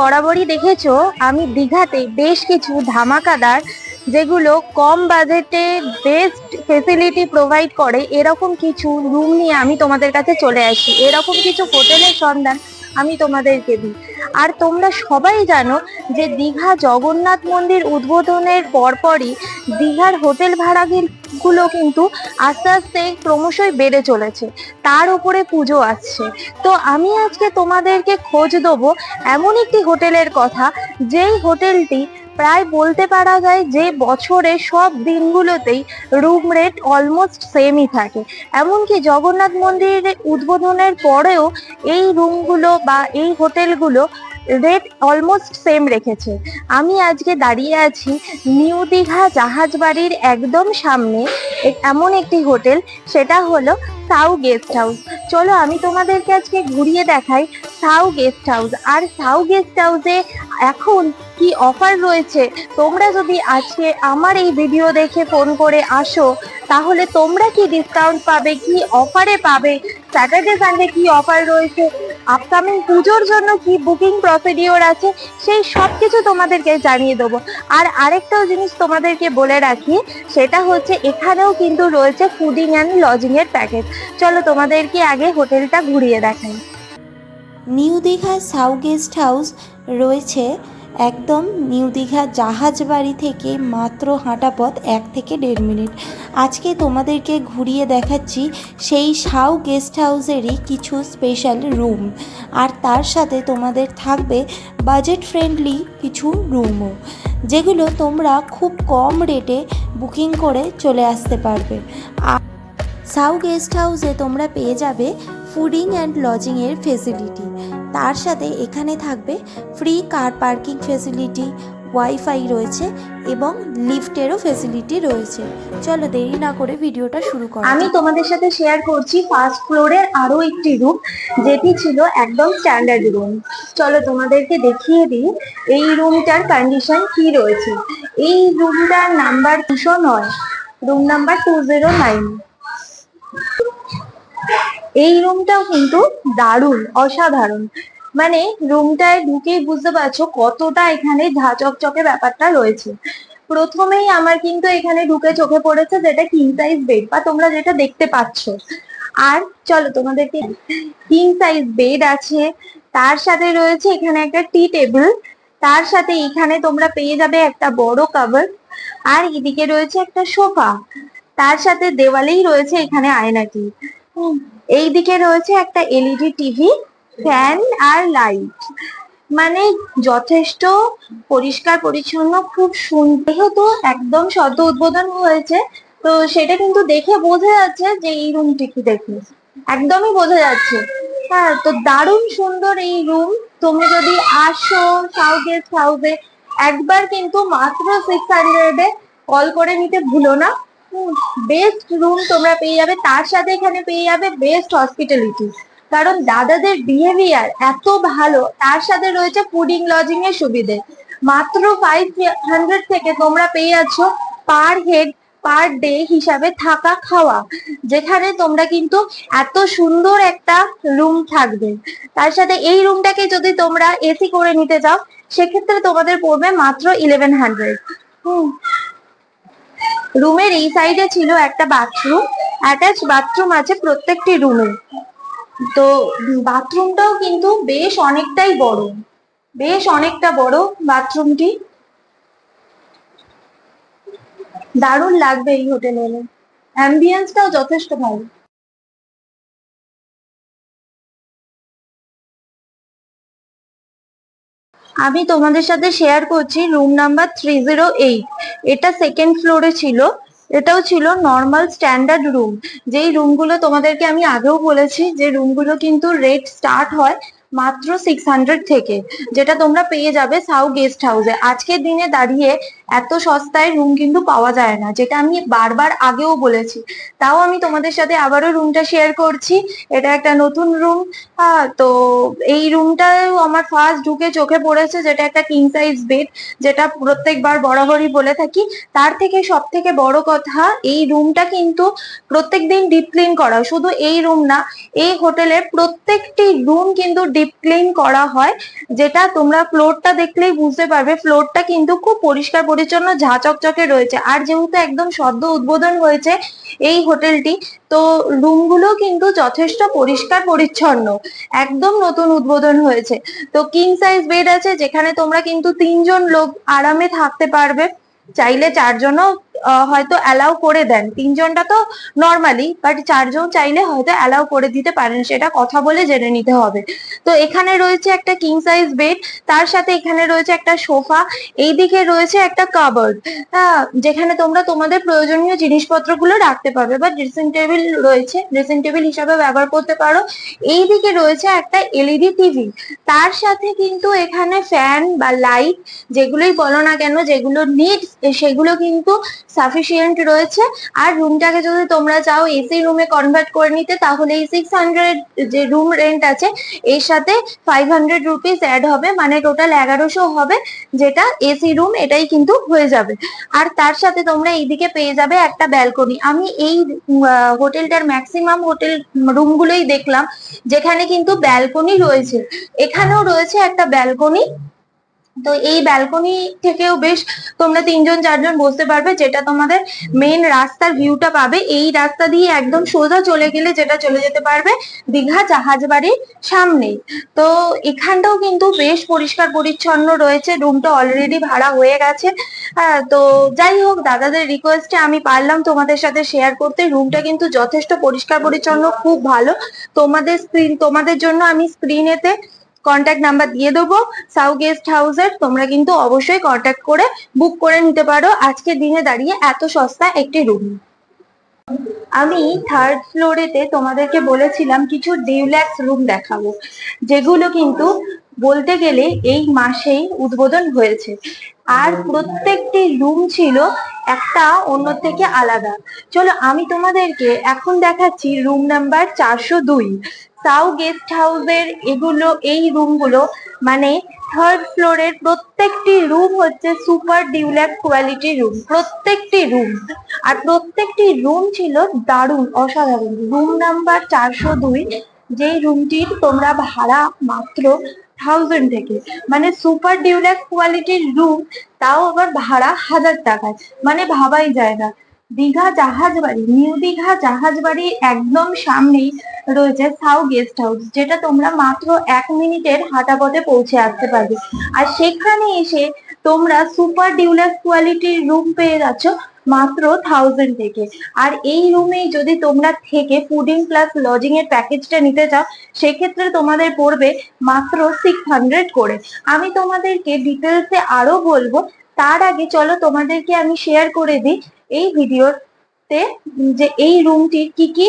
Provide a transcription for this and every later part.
বরাবরই দেখেছ, আমি দীঘাতে বেশ কিছু ধামাকাদার যেগুলো কম বাজেটে বেস্ট ফেসিলিটি প্রোভাইড করে, এরকম কিছু রুম নিয়ে আমি তোমাদের কাছে চলে আসি। এরকম কিছু হোটেলের সন্ধান আমি তোমাদেরকে দিই। আর তোমরা সবাই জানো যে দীঘা জগন্নাথ মন্দির উদ্বোধনের পরপরই দীঘার হোটেল ভাড়াগুলো কিন্তু আস্তে আস্তে ক্রমশই বেড়ে চলেছে। তার উপরে পুজো আসছে। তো আমি আজকে তোমাদেরকে খোঁজ দেবো এমন একটি হোটেলের কথা, যেই হোটেলটি প্রায় বলতে পারা যায় যে বছরে সব দিনগুলোতেই রুম রেট অলমোস্ট সেমই থাকে। এমনকি জগন্নাথ মন্দিরের উদ্বোধনের পরেও এই রুমগুলো বা এই হোটেলগুলো রেট অলমোস্ট সেম রেখেছে। আমি আজকে দাঁড়িয়ে আছি নিউ দীঘা জাহাজ বাড়ির একদম সামনে এমন একটি হোটেল, সেটা হলো সাউ গেস্ট হাউস। চলো আমি তোমাদেরকে আজকে ঘুরিয়ে দেখাই সাউ গেস্ট হাউস। আর সাউ গেস্ট হাউসে এখন কি অফার রয়েছে? তোমরা যদি আজকে আমার এই ভিডিও দেখে ফোন করে আসো, তাহলে তোমরা কি ডিসকাউন্ট পাবে, কি অফারে পাবে? স্যাটারডে সানডে কি অফার রয়েছে? আপকামিং পুজোর জন্য কি বুকিং প্রসিডিওর আছে? সেই সব কিছু তোমাদেরকে জানিয়ে দেবো। আর আরেকটাও জিনিস তোমাদেরকে বলে রাখি, সেটা হচ্ছে এখানেও কিন্তু রয়েছে ফুডিং অ্যান্ড লজিংয়ের প্যাকেজ চলো তোমাদেরকে আগে হোটেলটা ঘুরিয়ে দেখাই। New Digha Sau guest house রয়েছে। একদম নিউ দীঘা জাহাজ বাড়ি থেকে মাত্র হাঁটা পথ এক থেকে দেড় মিনিট। আজকে তোমাদেরকে ঘুরিয়ে দেখাচ্ছি সেই সাউ গেস্ট হাউসেরই কিছু স্পেশাল রুম। আর তার সাথে তোমাদের থাকবে বাজেট ফ্রেন্ডলি কিছু রুমও, যেগুলো তোমরা খুব কম রেটে বুকিং করে চলে আসতে পারবে। আর সাউ গেস্ট হাউসে তোমরা পেয়ে যাবে ফুডিং অ্যান্ড লজিংয়ের ফেসিলিটি। তার সাথে এখানে থাকবে free car parking facility wifi রয়েছে এবং লিফটেরও ফেসিলিটি রয়েছে। চলো দেরি না করে ভিডিওটা শুরু করো আমি তোমাদের সাথে শেয়ার করছি ফার্স্ট ফ্লোরের আরও একটি রুম যেটি ছিল একদম স্ট্যান্ডার্ড রুম চলো তোমাদেরকে দেখিয়ে দিই এই রুমটার কন্ডিশন কি রয়েছে। এই রুমটার নাম্বার দুশো নয় room number two zero nine এই রুমটাও কিন্তু দারুণ, অসাধারণ। মানে রুমটায় ঢুকেই বুঝতে পারছ কতটা এখানে ঝা চকচকে ব্যাপারটা রয়েছে। প্রথমেই আমার কিন্তু এখানে ঢুকে চোখে পড়েছে যেটা কিং সাইজ বেড বা তোমরা যেটা দেখতে পাচ্ছ। আর চলো তোমাদেরকে কিং সাইজ বেড আছে, তার সাথে রয়েছে এখানে একটা টি টেবিল তার সাথে এখানে তোমরা পেয়ে যাবে একটা বড় কাভার আর এদিকে রয়েছে একটা সোফা তার সাথে দেওয়ালেই রয়েছে এখানে আয়নাটি হুম, এইদিকে রয়েছে একটা এলইডি টিভি ফ্যান আর লাইট মানে যথেষ্ট পরিষ্কার পরিচ্ছন্ন খুব সুন্দর। যেহেতু একদম সদ্য উদ্বোধন হয়েছে তো সেটা কিন্তু দেখে বোঝা যাচ্ছে যে এই রুমটি কি দেখে। একদমই বোঝা যাচ্ছে। হ্যাঁ তো দারুণ সুন্দর এই রুম তুমি যদি আসো সাউথ গেস্ট একবার কিন্তু মাত্র সিক্স হান্ড্রেডে কল করে নিতে ভুলো না। বেস্ট রুম তোমরা পেয়ে যাবে, তার সাথে এখানে পেয়ে যাবে বেস্ট হসপিটালিটি কারণ দাদাদের বিহেভিয়ার এত ভালো, তার সাথে রয়েছে ফুডিং লজিং এর সুবিধে। মাত্র ফাইভ হান্ড্রেড থেকে তোমরা পেয়ে যাচ্ছ পার হেড পার ডে হিসাবে থাকা খাওয়া। যেখানে তোমরা কিন্তু এত সুন্দর একটা রুম থাকবে। তার সাথে এই রুমটাকে যদি তোমরা এসি করে নিতে চাও, সেক্ষেত্রে তোমাদের পড়বে মাত্র ইলেভেন হান্ড্রেড হুম। রুমের এই সাইডে ছিল একটা বাথরুম অ্যাটাচ বাথরুম আছে প্রত্যেকটি রুমে। তো বাথরুমটাও কিন্তু বেশ অনেকটাই বড়, বেশ অনেকটা বড় বাথরুমটি দারুণ লাগবে এই হোটেলে এলে। অ্যাম্বিয়েন্সটাও যথেষ্ট ভালো। আমি তোমাদের সাথে শেয়ার করছি room number three zero eight এটা সেকেন্ড ফ্লোরে ছিল। এটাও ছিল নর্মাল স্ট্যান্ডার্ড রুম যেই রুমগুলো তোমাদেরকে আমি আগেও বলেছি, যে রুমগুলো কিন্তু রেট স্টার্ট হয় মাত্র সিক্স হান্ড্রেড থেকে, যেটা তোমরা পেয়ে যাবে সাউ গেস্ট হাউসে আজকের দিনে দাঁড়িয়ে এত সস্তায় রুম কিন্তু পাওয়া যায় না, যেটা আমি বারবার আগেও বলেছি। তাও আমি তোমাদের সাথে আবারও রুমটা শেয়ার করছি। এটা একটা নতুন রুম তো এই রুমটাও আমার ফার্স্ট ঢুকে চোখে পড়েছে, যেটা একটা কিং সাইজ বেড যেটা প্রত্যেকবার বরাবরই বলে থাকি। তার থেকে সব থেকে বড় কথা, এই রুমটা কিন্তু প্রত্যেকদিন ডিপ ক্লিন করা শুধু এই রুম না, এই হোটেলের প্রত্যেকটি রুম কিন্তু ডিপ ডিপ ক্লিন করা হয়, যেটা তোমরা ফ্লোরটা দেখলেই বুঝতে পারবে। ফ্লোরটা কিন্তু খুব পরিষ্কার পরিচ্ছন্ন, ঝাঁচকচকে রয়েছে। আর যেহেতু একদম সদ্য উদ্বোধন হয়েছে এই হোটেলটি, তো রুমগুলো কিন্তু যথেষ্ট পরিষ্কার পরিচ্ছন্ন। একদম নতুন উদ্বোধন হয়েছে। তো কিং সাইজ বেড আছে, যেখানে তোমরা কিন্তু তিনজন লোক আরামে থাকতে পারবে। চাইলে চারজনও হয়তো অ্যালাউ করে দেন। তিনজনটা তো নর্মালি বাট চারজন চাইলে হয়তো অ্যালাউ করে দিতে পারেন, সেটা কথা বলে জেনে নিতে হবে। তো এখানে রয়েছে একটা কিং সাইজ বেড তার সাথে এখানে রয়েছে একটা সোফা, এইদিকে রয়েছে একটা কাবার্ড হ্যাঁ যেখানে তোমরা তোমাদের প্রয়োজনীয় জিনিসপত্রগুলো রাখতে পারবে, বা ড্রেসিং টেবিল রয়েছে ড্রেসিং টেবিল হিসাবে ব্যবহার করতে পারো। এইদিকে রয়েছে একটা এলইডি টিভি তার সাথে কিন্তু এখানে ফ্যান বা লাইট যেগুলোই বলো না কেন, যেগুলো নিডস সেগুলো কিন্তু সাফিসিয়েন্ট রয়েছে। আর রুমটাকে যদি তোমরা চাও এসি রুমে কনভার্ট করে নিতে, তাহলে এই সিক্স হান্ড্রেড যে রুম রেন্ট আছে, এর সাথে ফাইভ হান্ড্রেড রুপিস অ্যাড হবে। মানে টোটাল এগারোশো হবে, যেটা এসি রুম এটাই কিন্তু হয়ে যাবে। আর তার সাথে তোমরা এইদিকে পেয়ে যাবে একটা ব্যালকনি আমি এই হোটেলটার ম্যাক্সিমাম হোটেল রুমগুলোই দেখলাম, যেখানে কিন্তু ব্যালকনি রয়েছে। এখানেও রয়েছে একটা ব্যালকনি তো এই ব্যালকনি থেকেও বেশ তোমরা তিনজন, চারজন বসতে পারবে, যেটা তোমাদের মেন রাস্তার ভিউটা পাবে। এই রাস্তা দিয়ে একদম সোজা চলে গেলে যেটা চলে যেতে পারবে, দীঘা জাহাজ বাড়ির সামনেই তো এখানটাও কিন্তু বেশ পরিষ্কার পরিচ্ছন্ন রয়েছে রুমটা অলরেডি ভাড়া হয়ে গেছে। তো যাই হোক, দাদাদের রিকোয়েস্টে আমি পারলাম তোমাদের সাথে শেয়ার করতে। রুমটা কিন্তু যথেষ্ট পরিষ্কার পরিচ্ছন্ন, খুব ভালো। তোমাদের স্ক্রিন তোমাদের জন্য আমি স্ক্রিনেতে কন্ট্যাক্ট নাম্বার দিয়ে দেবো। সাউ গেস্ট হাউসের তোমরা কিন্তু অবশ্যই কন্ট্যাক্ট করে বুক করে নিতে পারো। আজকের দিনে দাঁড়িয়ে এত সস্তা একটি রুম আমি থার্ড ফ্লোরেতে তোমাদেরকে বলেছিলাম কিছু ডিউল্যাক্স রুম দেখাবো। যেগুলো কিন্তু বলতে গেলে এই মাসেই উদ্বোধন হয়েছে। আর প্রত্যেকটি রুম ছিল একটা অন্য থেকে আলাদা। চলো আমি তোমাদেরকে এখন দেখাচ্ছি রুম নাম্বার চারশো দুই। সাউ গেস্ট হাউসের এগুলো, এই রুমগুলো মানে থার্ড ফ্লোরের প্রত্যেকটি রুম হচ্ছে সুপার ডিউল্যাক্স কোয়ালিটির রুম প্রত্যেকটি রুম আর প্রত্যেকটি রুম ছিল দারুণ, অসাধারণ। রুম নাম্বার চারশো দুই, যেই রুমটির তোমরা ভাড়া মাত্র থাউজেন্ড থেকে। মানে সুপার ডিউল্যাক্স কোয়ালিটির রুম তাও আবার ভাড়া হাজার টাকায় মানে ভাবাই যায় না। দীঘা জাহাজ বাড়ি, নিউ দীঘা জাহাজ বাড়ি একদম সামনেই রয়েছে সাউ গেস্ট হাউস, যেটা তোমরা মাত্র এক মিনিটের হাঁটা পথে পৌঁছে আসতে পারবে। আর সেখানে এসে তোমরা সুপার ডিউলাক্স কোয়ালিটির রুম পেয়ে যাচ্ছ মাত্র থাউজেন্ড থেকে। আর এই রুমেই যদি তোমরা থেকে ফুডিং প্লাস লজিং এর প্যাকেজটা নিতে চাও, সেক্ষেত্রে তোমাদের পড়বে মাত্র সিক্স হান্ড্রেড করে। আমি তোমাদেরকে ডিটেলসে আরও বলব, তার আগে চলো তোমাদেরকে আমি শেয়ার করে দিই এই ভিডিওতে যে এই রুমটির কি কি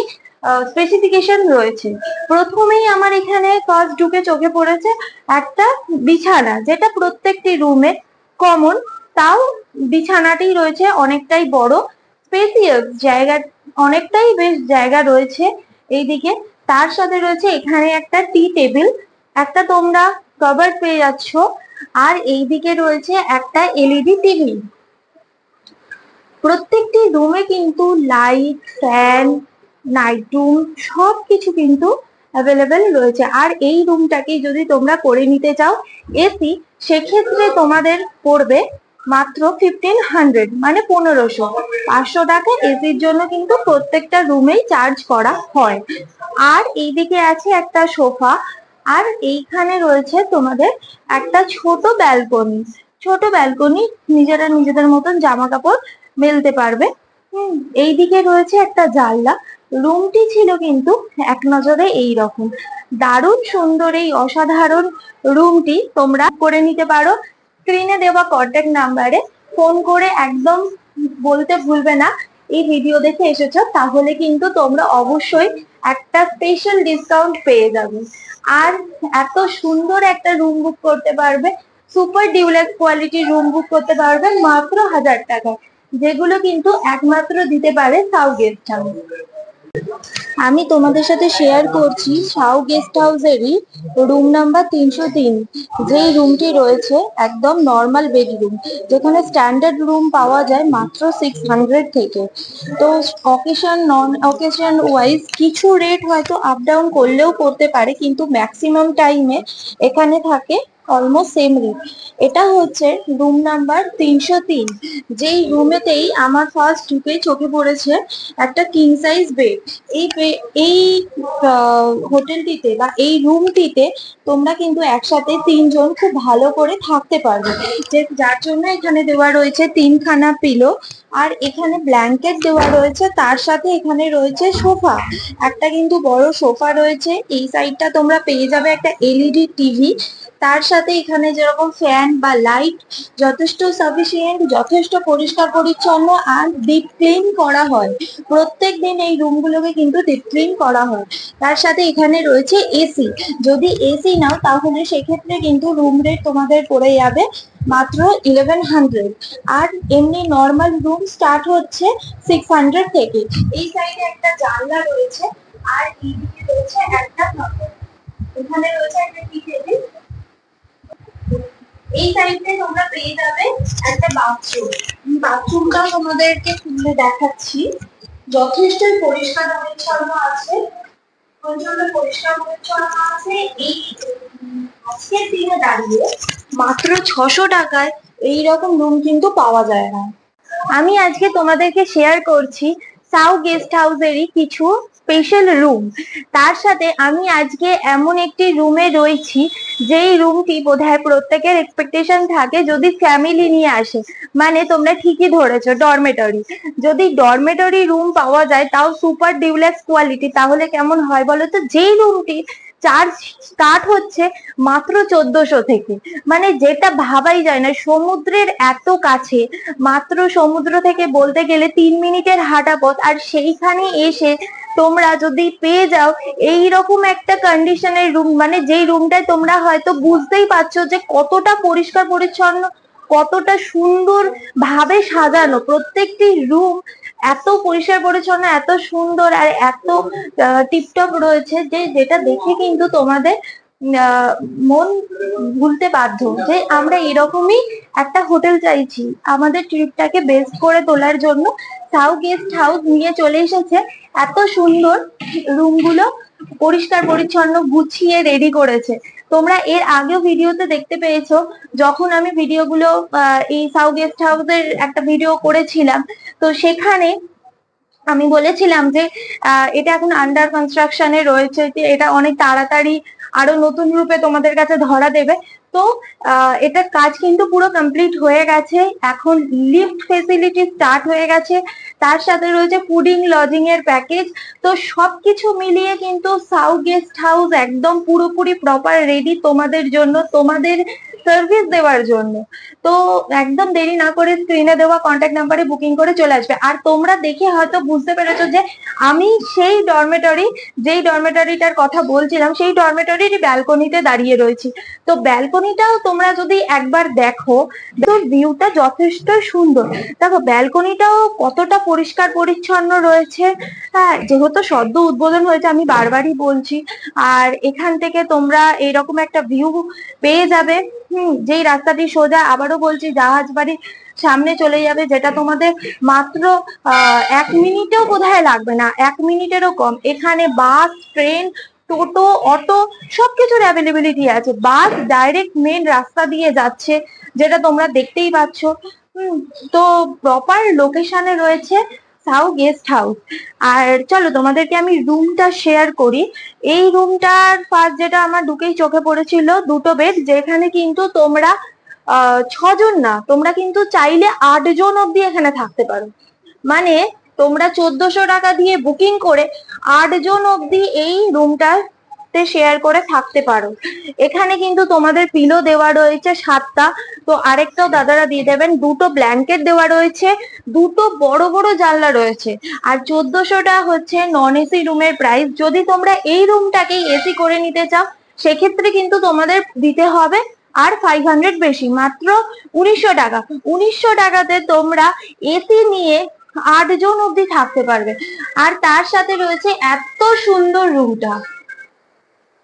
স্পেসিফিকেশন রয়েছে। প্রথমেই আমার এখানে ফার্স্ট ঢুকে চোখে পড়েছে একটা বিছানা, যেটা প্রত্যেকটি রুমে কমন তাও বিছানাটি রয়েছে অনেকটাই বড়। স্পেসিয়াস জায়গা, অনেকটাই বেশ জায়গা রয়েছে এইদিকে। তার সাথে রয়েছে এখানে একটা টি টেবিল, একটা তোমরা কভার পেয়ে যাচ্ছ। আর এইদিকে রয়েছে একটা এলইডি টিভি। প্রত্যেকটি রুমে কিন্তু লাইট, ফ্যান নাইট রুম সব কিছু কিন্তু অ্যাভেলেবেল রয়েছে। আর এই রুমটাকে যদি তোমরা করে নিতে চাও এসি, সেক্ষেত্রে তোমাদের পড়বে মাত্র ফিফটিন হান্ড্রেড মানে পনেরোশো। পাঁচশো টাকা এসির জন্য কিন্তু প্রত্যেকটা রুমেই চার্জ করা হয়। আর এইদিকে আছে একটা সোফা, আর এইখানে রয়েছে তোমাদের একটা ছোট ব্যালকনি ছোট ব্যালকনি নিজেরা নিজেদের মতন জামা কাপড় মেলতে পারবে। হুম, এইদিকে রয়েছে একটা জানলা। রুমটি ছিল কিন্তু এক নজরে এই রকম দারুণ সুন্দর এই অসাধারণ রুমটি তোমরা করে নিতে পারো। স্ক্রিনে দেওয়া কন্ট্যাক্ট নাম্বারে ফোন করে একদম বলতে ভুলবে না, এই ভিডিও দেখে এসেছ, তাহলে কিন্তু তোমরা অবশ্যই একটা স্পেশাল ডিসকাউন্ট পেয়ে যাবে। আর এত সুন্দর একটা রুম বুক করতে পারবে সুপার ডিউলাক্স কোয়ালিটির রুম বুক করতে পারবে মাত্র হাজার টাকায় যেগুলো কিন্তু একমাত্র দিতে পারে সাউ গেস্ট হাউস আমি তোমাদের সাথে শেয়ার করছি সাউ গেস্ট হাউসেরই রুম নাম্বার তিনশো তিন, যেই রুমটি রয়েছে একদম নর্মাল বেডরুম যেখানে স্ট্যান্ডার্ড রুম পাওয়া যায় মাত্র সিক্স হান্ড্রেড থেকে। তো অকেশন নন অকেশন ওয়াইজ কিছু রেট হয়তো আপ ডাউন করলেও করতে পারে, কিন্তু ম্যাক্সিমাম টাইমে এখানে থাকে অলমোস্ট সেম রেট এটা হচ্ছে রুম নাম্বার তিনশো তিন, যেই রুমেতেই আমার ফার্স্ট ঢুকে চোখে পড়েছে, একটা কিং সাইজ বেড এই এই হোটেলটিতে বা এই রুমটিতে তোমরা কিন্তু একসাথে তিনজন খুব ভালো করে থাকতে পারবে। যে, যার জন্য এখানে দেওয়া রয়েছে তিনখানা পিলো আর এখানে ব্ল্যাঙ্কেট দেওয়া রয়েছে, তার সাথে এখানে রয়েছে সোফা। একটা কিন্তু বড় সোফা রয়েছে, এই সাইডটা তোমরা পেয়ে যাবে একটা এলইডি টিভি তার সাথে এখানে যেরকম ফ্যান বা লাইট যথেষ্ট সাফিসিয়েন্ট যথেষ্ট পরিষ্কার পরিচ্ছন্ন আর ডিপ ক্লিন করা হয়। প্রত্যেক দিন এই রুমগুলোকে কিন্তু ডিপ ক্লিন করা হয়। তার সাথে এখানে রয়েছে এসি যদি এসি নাও, তাহলে সেক্ষেত্রে কিন্তু রুম রেট তোমাদের পড়ে যাবে মাত্র ইলেভেন হান্ড্রেড আর এমনি নর্মাল রুম স্টার্ট হচ্ছে সিক্স হান্ড্রেড থেকে। এই সাইডে একটা জানলা রয়েছে, আর এইদিকে রয়েছে একটা এখানে রয়েছে একটা টি এই সাইডে তোমরা পেয়ে যাবে একটা বাথরুম বাথরুমটাও তোমাদেরকে খুলে দেখাচ্ছি। যথেষ্ট পরিষ্কার পরিচ্ছন্ন আছে। পরিষ্কার আছে। এই আজকের দিনে দাঁড়িয়ে মাত্র ছশো টাকায় এই রকম রুম কিন্তু পাওয়া যায় না। আমি আজকে তোমাদেরকে শেয়ার করছি সাউ গেস্ট হাউসেরই কিছু স্পেশাল রুম তার সাথে আমি আজকে এমন একটি রুমে রয়েছি, যেই রুমটি বোধহয় প্রত্যেকের এক্সপেকটেশন থাকে যদি ফ্যামিলি নিয়ে আসে। মানে তোমরা ঠিকই ধরেছো ডরমেটরি যদি ডরমেটরি রুম পাওয়া যায়, তাও সুপার ডিউলেক্স কোয়ালিটি তাহলে কেমন হয় বলো তো? যেই রুমটি চার্জ স্টার্ট হচ্ছে মাত্র চোদ্দশো থেকে। মানে যেটা ভাবাই যায় না, সমুদ্রের এত কাছে। মাত্র সমুদ্র থেকে বলতে গেলে তিন মিনিটের হাঁটা পথ। আর সেইখানে এসে তোমরা যদি পেয়ে যাও এই রকম একটা কন্ডিশনের রুম মানে যেই রুমটায় তোমরা হয়তো বুঝতেই পারছ যে কতটা পরিষ্কার, পরিচ্ছন্ন, কতটা সুন্দর ভাবে সাজানো। প্রত্যেকটি রুম এত পরিষ্কার, পরিচ্ছন্ন, এত সুন্দর আর এত টিপটপ রয়েছে যে, যেটা দেখে কিন্তু তোমাদের মন ভুলতে বাধ্য। যে আমরা এরকমই একটা হোটেল চাইছি। আমাদের ট্রিপটাকে বেস্ট করে তোলার জন্য সাউ গেস্ট হাউস নিয়ে চলে এসেছে। এত সুন্দর রুমগুলো পরিষ্কার, পরিচ্ছন্ন, গুছিয়ে রেডি করেছে। তোমরা এর আগেও ভিডিওতে দেখতে পেয়েছ, যখন আমি ভিডিওগুলো এই সাউ গেস্ট হাউসের একটা ভিডিও করেছিলাম। তো সেখানে আমি বলেছিলাম যে এটা এখন আন্ডার কনস্ট্রাকশনে রয়েছে। এটা অনেক তাড়াতাড়ি আরও নতুন রূপে তোমাদের কাছে ধরা দেবে। তো এটার কাজ কিন্তু পুরো কমপ্লিট হয়ে গেছে। এখন লিফট ফেসিলিটি স্টার্ট হয়ে গেছে। তার সাথে রয়েছে ফুডিং লজিং এর প্যাকেজ তো সবকিছু মিলিয়ে কিন্তু সাউ গেস্ট হাউস একদম পুরোপুরি প্রপার রেডি তোমাদের জন্য। তোমাদের সার্ভিস দেওয়ার জন্য। তো একদম দেরি না করে স্ক্রিনে দেওয়া কন্ট্যাক্ট নাম্বারে বুকিং করে চলে আসবে। আর তোমরা দেখে হয়তো বুঝতে পেরেছ যে আমি সেই ডরমেটরি যেই ডরমেটরিটার কথা বলছিলাম, সেই ডরমেটরির ব্যালকনিতে দাঁড়িয়ে রয়েছি। তো ব্যালকনিটাও তোমরা যদি একবার দেখো তো ভিউটা যথেষ্ট সুন্দর। দেখো ব্যালকনিটাও কতটা পরিষ্কার পরিচ্ছন্ন রয়েছে। হ্যাঁ যেহেতু সদ্য উদ্বোধন হয়েছে, আমি বারবারই বলছি। আর এখান থেকে তোমরা এরকম একটা ভিউ পেয়ে যাবে। হুম, যেই রাস্তাটি সোজা আবারও বলছি, জাহাজ বাড়ির সামনে চলে যাবে, যেটা তোমাদের মাত্র এক মিনিটেও বোধহয় লাগবে না, এক মিনিটেরও কম। এখানে বাস, ট্রেন, টোটো, অটো, সবকিছুর অ্যাভেলেবিলিটি আছে। বাস ডাইরেক্ট মেন রাস্তা দিয়ে যাচ্ছে, যেটা তোমরা দেখতেই পাচ্ছ। হুম, তো প্রপার লোকেশনে রয়েছে সাউ গেস্ট হাউস আর চলো তোমাদেরকে আমি রুমটা শেয়ার করি। এই রুমটার ফার্স্ট যেটা আমার ঢুকেই চোখে পড়েছিল, দুটো বেড যেখানে কিন্তু তোমরা ছজন না, তোমরা কিন্তু চাইলে আটজন অব্দি এখানে থাকতে পারো। মানে তোমরা চোদ্দশো টাকা দিয়ে বুকিং করে আটজন অব্দি এই রুমটাতে শেয়ার করে থাকতে পারো। এখানে কিন্তু তোমাদের পিলো দেওয়া রয়েছে সাতটা। তো আরেকটাও দাদারা দিয়ে দেবেন, দুটো ব্ল্যাঙ্কেট দেওয়া রয়েছে, দুটো বড় বড় জানলা রয়েছে। আর চোদ্দশোটা হচ্ছে নন এসি রুমের প্রাইস যদি তোমরা এই রুমটাকেই এসি করে নিতে চাও, সেক্ষেত্রে কিন্তু তোমাদের দিতে হবে আর ফাইভ হান্ড্রেড বেশি। মাত্র উনিশশো টাকা। উনিশশো টাকাতে তোমরা এসি নিয়ে আটজন অবধি থাকতে পারবে। আর তার সাথে রয়েছে এত সুন্দর রুমটা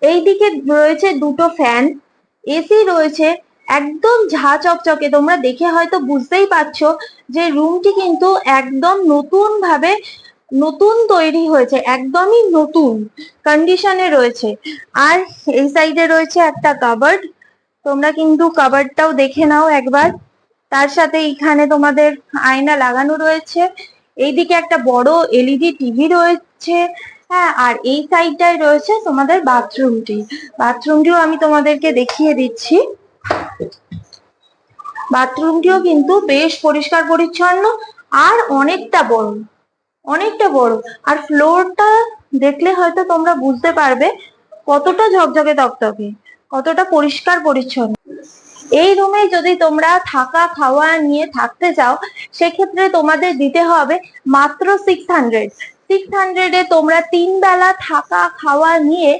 এইদিকে রয়েছে দুটো ফ্যান এসি রয়েছে, একদম ঝা চকচকে। তোমরা দেখে হয়তো বুঝতেই পারছ যে রুমটি কিন্তু একদম নতুন ভাবে নতুন তৈরি হয়েছে, একদমই নতুন কন্ডিশনে রয়েছে। আর এই সাইডে রয়েছে একটা কাবার্ড তোমরা কিন্তু কাবার্ডটাও দেখে নাও একবার। তার সাথে এখানে তোমাদের আয়না লাগানো রয়েছে। এইদিকে একটা বড় এলইডি টিভি রয়েছে। হ্যাঁ আর এই সাইডটায় রয়েছে তোমাদের বাথরুমটি। বাথরুমটিও আমি তোমাদেরকে দেখিয়ে দিচ্ছি। বাথরুমটিও কিন্তু বেশ পরিষ্কার পরিচ্ছন্ন আর অনেকটা বড় অনেকটা বড়। আর ফ্লোরটা দেখলে হয়তো তোমরা বুঝতে পারবে কতটা ঝকঝকে তকতকে, কতটা পরিষ্কার পরিচ্ছন্ন। এই রুমে যদি তোমরা থাকা, খাওয়া নিয়ে থাকতে চাও, সেক্ষেত্রে তোমাদের দিতে হবে মাত্র সিক্স হান্ড্রেড সিক্স হান্ড্রেডে তোমরা তিন বেলা থাকা, খাওয়া নিয়ে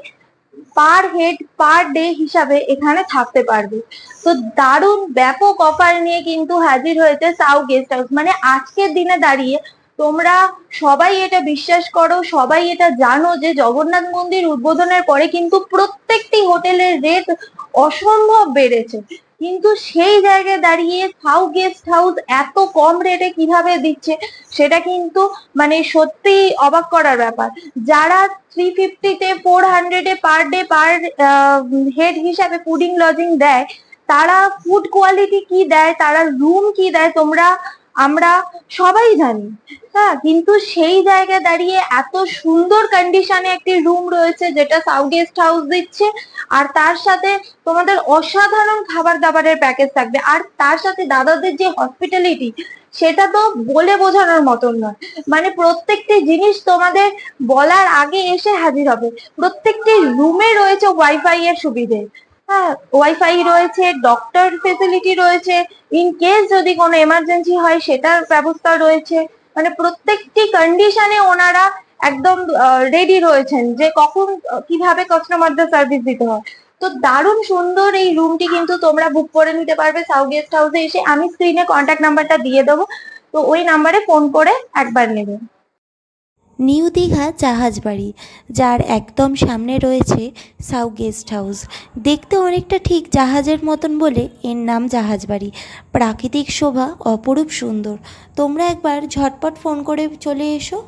পার হেড পার ডে হিসাবে এখানে থাকতে পারবে। তো দারুণ ব্যাপক অফার নিয়ে কিন্তু হাজির হয়েছে সাউ গেস্ট হাউস মানে আজকের দিনে দাঁড়িয়ে তোমরা সবাই এটা বিশ্বাস করো, সবাই এটা জানো যে জগন্নাথ মন্দির উদ্বোধনের পরে কিন্তু প্রত্যেকটি হোটেলের রেট অসম্ভব বেড়েছে। কিন্তু সেই জায়গায় দাঁড়িয়ে ফাউ গেস্ট হাউস এত কম রেটে কীভাবে দিচ্ছে, সেটা কিন্তু মানে সত্যি অবাক করার ব্যাপার। যারা থ্রি ফিফটিতে ফোর হান্ড্রেডে পার ডে পার হেড হিসাবে ফুডিং লজিং দেয়, তারা ফুড কোয়ালিটি কি দেয়, তারা রুম কি দেয়, তোমরা আমরা সবাই জানি হ্যাঁ কিন্তু সেই জায়গায় দাঁড়িয়ে এত সুন্দর কন্ডিশনে একটি রুম রয়েছে যেটা সাউ গেস্ট হাউস দিচ্ছে, আর তার সাথে তোমাদের অসাধারণ খাবার দাবারের প্যাকেজ থাকবে, আর তার সাথে দাদাদের যে হসপিটালিটি সেটা তো বলে বোঝানোর মতন নয়। মানে প্রত্যেকটি জিনিস তোমাদের বলার আগে এসে হাজির হবে। প্রত্যেকটি রুমে রয়েছে ওয়াইফাই এর সুবিধে। হ্যাঁ ওয়াইফাই রয়েছে ডক্টর ফেসিলিটি রয়েছে ইন কেস যদি কোনো এমার্জেন্সি হয় সেটার ব্যবস্থা রয়েছে। মানে প্রত্যেকটি কন্ডিশনে ওনারা একদম রেডি রয়েছেন যে কখন, কীভাবে কাস্টমারদের সার্ভিস দিতে হয়। তো দারুণ সুন্দর এই রুমটি কিন্তু তোমরা বুক করে নিতে পারবে সাউ গেস্ট হাউসে এসে। আমি স্ক্রিনে কন্ট্যাক্ট নাম্বারটা দিয়ে দেবো। তো ওই নাম্বারে ফোন করে একবার নেবে। নিউ দীঘা জাহাজ বাড়ি, যার একদম সামনে রয়েছে সাউ গেস্ট হাউস। দেখতে অনেকটা ঠিক জাহাজের মতন বলে এর নাম জাহাজ বাড়ি। প্রাকৃতিক শোভা অপরূপ সুন্দর। তোমরা একবার ঝটপট ফোন করে চলে এসো।